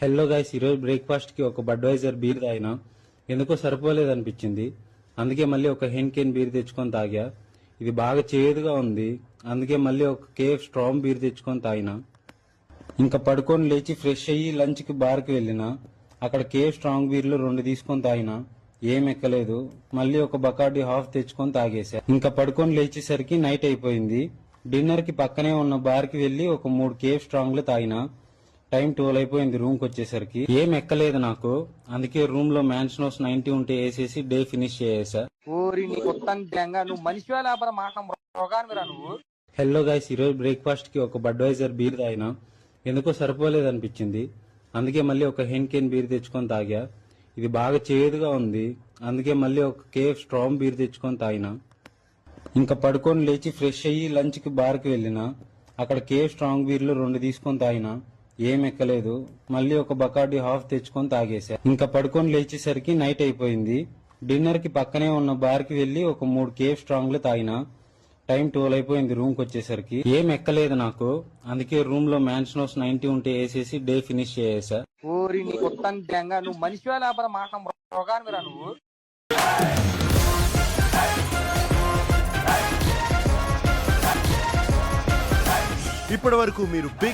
Hello guys ఈరోజు బ్రేక్ఫాస్ట్కి ఒక బడ్వైజర్ బీర్ తాగినా ఎందుకో సరిపోలేదు అనిపించింది అందుకే మళ్ళీ ఒక హెన్కిన్ బీర్ తెచ్చుకొని తాగా. ఇది బాగా చేదుగా ఉంది. అందుకే మళ్ళీ ఒక కేఫ్ స్ట్రాంగ్ బీర్ తెచ్చుకొని తాగినా. ఇంకా పడుకొని లేచి ఫ్రెష్ అయ్యి లంచ్కి బార్కి వెళ్ళిన అక్కడ కేఫ్ స్ట్రాంగ్ బీర్లు రెండు తీసుకొని తాగిన ఏం ఎక్కలేదు. మళ్ళీ ఒక బకాడి హాఫ్ తెచ్చుకొని తాగేశా ఇంకా పడుకొని లేచేసరికి నైట్ అయిపోయింది. డిన్నర్కి పక్కనే ఉన్న బార్కి వెళ్ళి ఒక మూడు కేఫ్ స్ట్రాంగ్లు తాగినా. టైం ట్వెల్వ్ అయిపోయింది రూమ్కి వచ్చేసరికి. ఏం ఎక్కలేదు నాకు. అందుకే రూమ్లో మ్యాన్షన్ హౌస్ నైన్టీ ఉంటే వేసేసి డే ఫినిష్ చేసేసా. ఓరి నీ కొత్త గ్యాంగా నువ్వు మనిషివా లేకపోతే మాట రోగానివిరా నువ్వు. హలో గైస్ ఈరోజు బ్రేక్ఫాస్ట్కి ఒక బడ్వైజర్ బీర్ తాగినా. ఎందుకో సరిపోలేదు అనిపించింది అందుకే మళ్ళీ ఒక హెన్ కేన్ బీర్ తెచ్చుకొని తాగా. ఇది బాగా చేదుగా ఉంది. అందుకే మళ్ళీ ఒక కేఫ్ స్ట్రాంగ్ బీర్ తెచ్చుకొని తాగిన. ఇంకా పడుకొని లేచి ఫ్రెష్ అయ్యి లంచ్కి బార్కి వెళ్ళిన. అక్కడ కేఫ్ స్ట్రాంగ్ బీర్లు రెండు తీసుకొని తాగిన. ఏం ఎక్కలేదు. మళ్ళీ ఒక బకాడి హాఫ్ తెచ్చుకొని తాగేసా ఇంకా పడుకొని లేచేసరికి నైట్ అయిపోయింది. డిన్నర్కి పక్కనే ఉన్న బార్కి వెళ్ళి ఒక మూడు కేఫ్ స్ట్రాంగ్లు తాగిన. టైం ట్వెల్వ్ అయిపోయింది రూమ్కి వచ్చేసరికి. ఏం ఎక్కలేదు నాకు. అందుకే రూమ్లో మ్యాన్షన్ హౌస్ నైన్టీ ఉంటే వేసేసి డే ఫినిష్ చేసేసా ఓరి నీ కొత్త గ్యాంగా నువ్వు లేకపోతే మాట నువ్వు. ఇప్పటి వరకు మీరు బిగ్